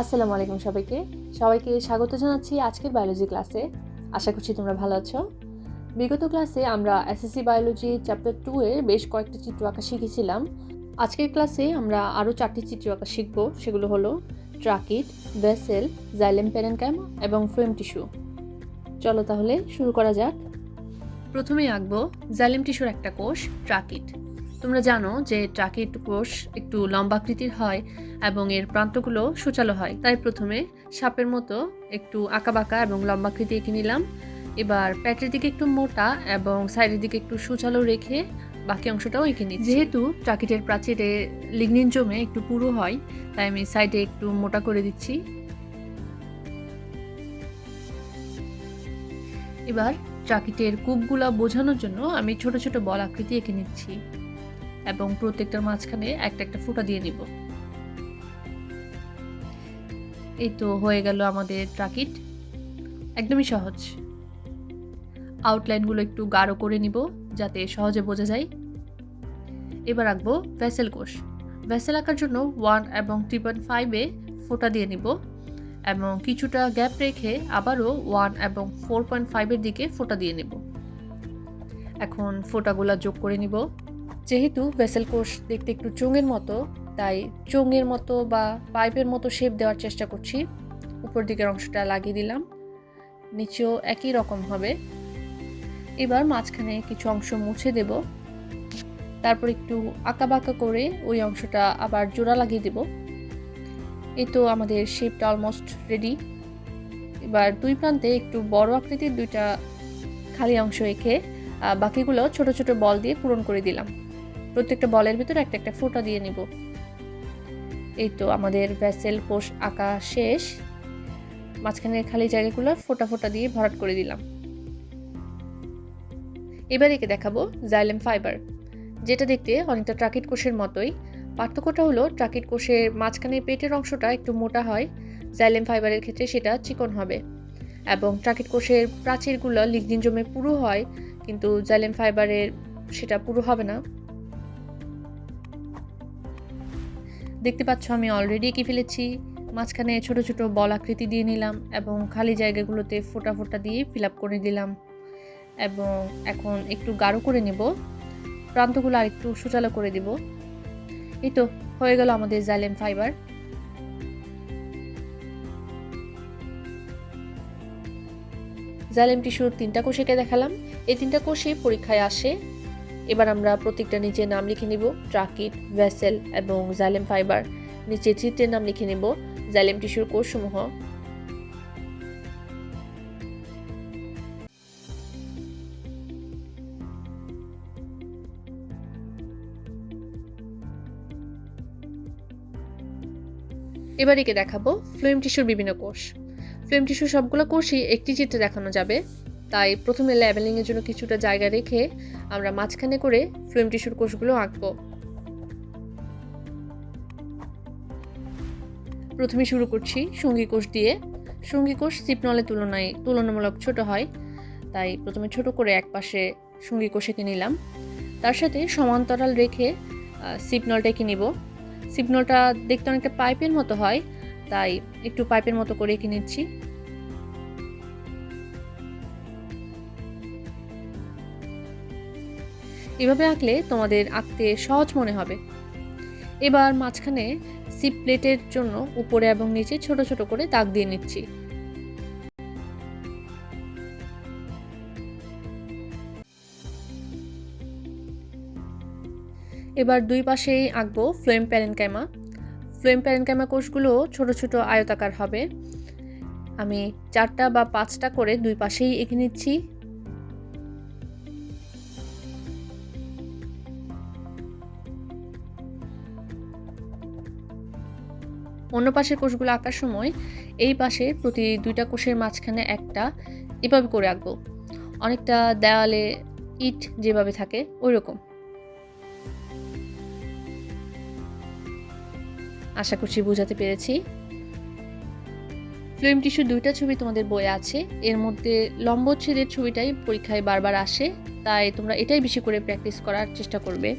আসসালামু আলাইকুম সবাইকে। সবাইকে স্বাগত জানাচ্ছি আজকের বায়োলজি ক্লাসে আশা করছি তোমরা ভালো আছো। বিগত ক্লাসে আমরা এসএসসি বায়োলজি চ্যাপ্টার টু এর বেশ কয়েকটা চিত্র আঁকা শিখেছিলাম। আজকের ক্লাসে আমরা আরও চারটি চিত্র আঁকা শিখব। সেগুলো হলো ট্রাকিট ভেসেল জাইলেম প্যারেনক্যাম এবং ফ্রেম টিস্যু চলো তাহলে শুরু করা যাক। প্রথমেই আঁকবো জাইলেম টিস্যুর একটা কোষ ট্রাকিট তোমরা জানো যে ট্রাকিট কোষ একটু লম্বাকৃতির হয় এবং এর প্রান্তগুলো সুচালো হয়। তাই প্রথমে সাপের মতো একটু আঁকাবাঁকা এবং লম্বাকৃতি এঁকে নিলাম। এবার প্যাটের দিকে একটু মোটা এবং সাইডের দিকে একটু সুচালো রেখে বাকি অংশটাও এঁকে নিই যেহেতু ট্রাকিটের প্রাচীরে লিগনিন জমে একটু পুরো হয়, তাই আমি সাইডে একটু মোটা করে দিচ্ছি। এবার ট্রাকিটের কূপগুলা বোঝানোর জন্য আমি ছোট ছোট বল আকৃতি এঁকে নিচ্ছি। এবং প্রত্যেকটার মাঝখানে একটা একটা ফোঁটা দিয়ে নিব। এই তো হয়ে গেল আমাদের ট্রাকিট। একদমই সহজ। আউটলাইনগুলো একটু গাঢ় করে নিব, যাতে সহজে বোঝা যায়। এবার আঁকবো ভেসেল কোষ। ভ্যাসেল আঁকার জন্য ওয়ান এবং থ্রি পয়েন্ট ফাইভে ফোঁটা দিয়ে নিব এবং কিছুটা গ্যাপ রেখে আবারও ওয়ান এবং ফোর পয়েন্ট ফাইভের দিকে ফোঁটা দিয়ে নেব। এখন ফোঁটাগুলো যোগ করে নিব। যেহেতু ভেসেল কোষ দেখতে একটু চোঙের মতো, তাই চোঙের মতো বা পাইপের মতো শেপ দেওয়ার চেষ্টা করছি। উপর দিকের অংশটা লাগিয়ে দিলাম। নিচেও একই রকম হবে। এবার মাঝখানে কিছু অংশ মুছে দেব। তারপর একটু আঁকা বাঁকা করে ওই অংশটা আবার জোড়া লাগিয়ে দেব। এই তো আমাদের শেপটা অলমোস্ট রেডি এবার দুই প্রান্তে একটু বড় আকৃতির দুইটা খালি অংশ এঁকে বাকিগুলো ছোট ছোট বল দিয়ে পূরণ করে দিলাম। প্রত্যেকটা বলের ভিতরে একটা একটা ফোঁটা দিয়ে নিব। এই তো আমাদের ভ্যাসেল কোষ আঁকা শেষ। মাঝখানের খালি জায়গাগুলো ফোঁটা ফোঁটা দিয়ে ভরাট করে দিলাম। এবার একে দেখাবো জাইলেম ফাইবার যেটা দেখতে অনেকটা ট্রাকিট কোষের মতোই। পার্থক্যটা হলো ট্রাকিট কোষের মাঝখানে পেটের অংশটা একটু মোটা হয়। জাইলেম ফাইবারের ক্ষেত্রে সেটা চিকন হবে। এবং ট্রাকিট কোষের প্রাচীরগুলো লিগদিন জমে পুরো হয়, কিন্তু জাইলেম ফাইবারের সেটা পুরো হবে না। দেখতে পাচ্ছ আমি অলরেডি এঁকে ফেলেছি। মাঝখানে ছোট ছোট বল আকৃতি দিয়ে নিলাম এবং খালি জায়গাগুলোতে ফোটা ফোটা দিয়ে ফিল আপ করে দিলাম। এবং এখন একটু গাঢ় করে নেব। প্রান্তগুলো আর একটু সুচালো করে দিব। এই তো, হয়ে গেল আমাদের জাইলেম ফাইবার জাইলেম টিস্যুর তিনটা কোষেকে দেখালাম। এই তিনটা কোষে পরীক্ষায় আসে এবার আমরা প্রত্যেকটা নিচে নাম লিখে নিব ট্রাকিট ভেসেল এবং জাইলেম ফাইবার। নিচে চিত্রের নাম লিখে নেব জাইলেম টিস্যুর কোষসমূহ। এবার একে দেখাবো ফ্লুয়েম টিস্যুর বিভিন্ন কোষ। ফ্লুয়েম টিস্যুর সবগুলো কোষই একটি চিত্রে দেখানো যাবে। তাই প্রথমে লেবেলিংয়ের জন্য কিছুটা জায়গা রেখে আমরা মাঝখানে করে ফ্লুয়েম টিস্যুর কোষগুলো আঁকব। প্রথমে শুরু করছি সঙ্গী কোষ দিয়ে। সঙ্গী কোষ সিপনলের তুলনায় তুলনামূলক ছোট হয়, তাই প্রথমে ছোট করে এক পাশে সঙ্গী কোষ এঁকে নিলাম। তার সাথে সমান্তরাল রেখে সিপনলটা এঁকে নিব। সিপনলটা দেখতে অনেকটা পাইপের মতো হয়, তাই একটু পাইপের মতো করে এঁকে নিচ্ছি। এভাবে আঁকলে তোমাদের আঁকতে সহজ মনে হবে। এবার মাঝখানে সিপ প্লেটের জন্য উপরে এবং নিচে ছোট ছোট করে দাগ দিয়ে নিচ্ছি। এবার দুই পাশেই আঁকবো ফ্লেম প্যারেনক্যামা ফ্লেম প্যারেনক্যামা কোষগুলো ছোট ছোট আয়তাকার হবে। আমি চারটা বা পাঁচটা করে দুই পাশেই এঁকে নিচ্ছি। অন্য পাশের কোষগুলো আঁকার সময় এই পাশে প্রতি দুইটা কোষের মাঝখানে একটা এভাবে করে আঁকবো। অনেকটা দেওয়ালে ইট যেভাবে থাকে ওই রকম আশা করছি বোঝাতে পেরেছি। ফিল্ম টিস্যু দুইটা ছবি তোমাদের বই আছে। এর মধ্যে লম্বচ্ছেদের ছবিটাই পরীক্ষায় বারবার আসে, তাই তোমরা এটাই বেশি করে প্র্যাকটিস করার চেষ্টা করবে।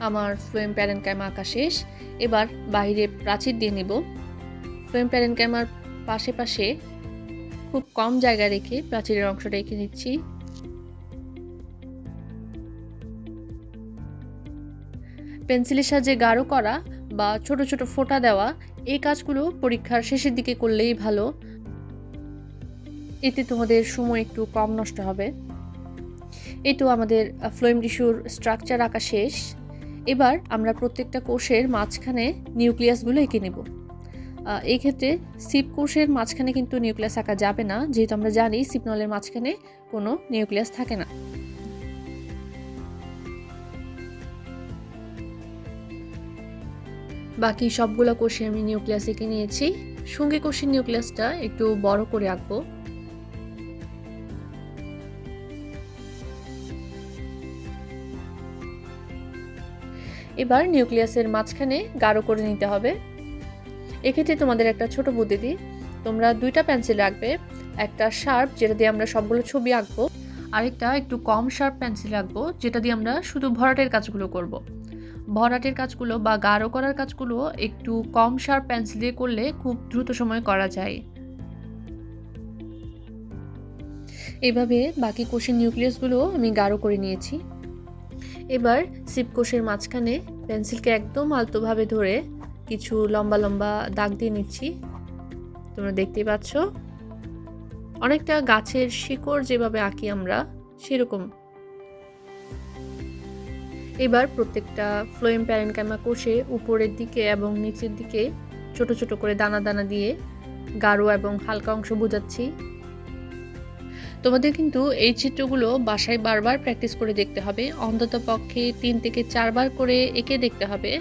আমার ফ্লোয়েম প্যারেন্ট ক্যামা আঁকা শেষ। এবার বাইরে প্রাচীর দিয়ে নিব। ফ্লোয়েম প্যারেন্ট ক্যামার পাশে পাশে খুব কম জায়গা রেখে প্রাচীরের অংশটা এঁকে নিচ্ছি। পেন্সিলের সাহায্যে গাঢ় করা বা ছোট ছোট ফোঁটা দেওয়া এই কাজগুলো পরীক্ষার শেষের দিকে করলেই ভালো। এতে তোমাদের সময় একটু কম নষ্ট হবে। এই তো আমাদের ফ্লোয়েম টিস্যুর স্ট্রাকচার আঁকা শেষ। এবার আমরা প্রত্যেকটা কোষের মাঝখানে নিউক্লিয়াসগুলো এঁকে নেব। এই ক্ষেত্রে সিপ কোষের মাঝখানে কিন্তু নিউক্লিয়াস আঁকা যাবে না, যেহেতু আমরা জানি সিপনলের মাঝখানে কোনো নিউক্লিয়াস থাকে না। বাকি সবগুলো কোষে আমি নিউক্লিয়াস এঁকে নিয়েছি। সঙ্গে কোষের নিউক্লিয়াসটা একটু বড় করে আঁকবো। এবার নিউক্লিয়াসের মাঝখানে গাঢ় করে নিতে হবে। এক্ষেত্রে তোমাদের একটা ছোট বুদ্ধি দিই। তোমরা দুইটা পেন্সিল রাখবে, একটা শার্প যেটা দিয়ে আমরা সবগুলো ছবি আঁকবো, আরেকটা একটু কম শার্প পেন্সিল রাখব যেটা দিয়ে আমরা শুধু ভরাটের কাজগুলো করব। ভরাটের কাজগুলো বা গাঢ় করার কাজগুলো একটু কম শার্প পেন্সিল দিয়ে করলে খুব দ্রুত সময় করা যায়। এভাবে বাকি কোষের নিউক্লিয়াসগুলো আমি গাঢ় করে নিয়েছি। এবার সিপ কোষের মাঝখানে পেন্সিলকে একদম আলতোভাবে ধরে কিছু লম্বা লম্বা দাগ দিয়ে নিচ্ছি। তোমরা দেখতেই পাচ্ছ। অনেকটা গাছের শিকড় যেভাবে আঁকি আমরা, সেরকম। এবার প্রত্যেকটা ফ্লোয়েম প্যারেনকামা কোষে উপরের দিকে এবং নিচের দিকে ছোট ছোট করে দানা দানা দিয়ে গাঢ় এবং হালকা অংশ বোঝাচ্ছি। তোমাদের কিন্তু এই চিত্রগুলো বাসায় বারবার প্র্যাকটিস করে দেখতে হবে। অন্তত পক্ষে তিন থেকে চারবার করে এঁকে দেখতে হবে।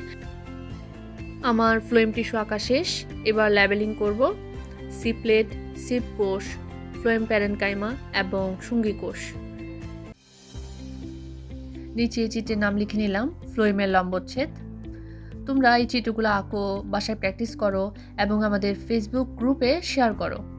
আমার ফ্লোয়েম টিস্যু আঁকা শেষ, এবার ল্যাবেলিং করব। সিপ্লেট সিপ কোষ ফ্লোয়েম প্যারেনকাইমা এবং শুঙ্গি কোষ। নিচে চিত্রের নাম লিখে নিলাম ফ্লোয়েমের লম্বচ্ছেদ। তোমরা এই চিত্রগুলো আঁকো, বাসায় প্র্যাকটিস করো এবং আমাদের ফেসবুক গ্রুপে শেয়ার করো।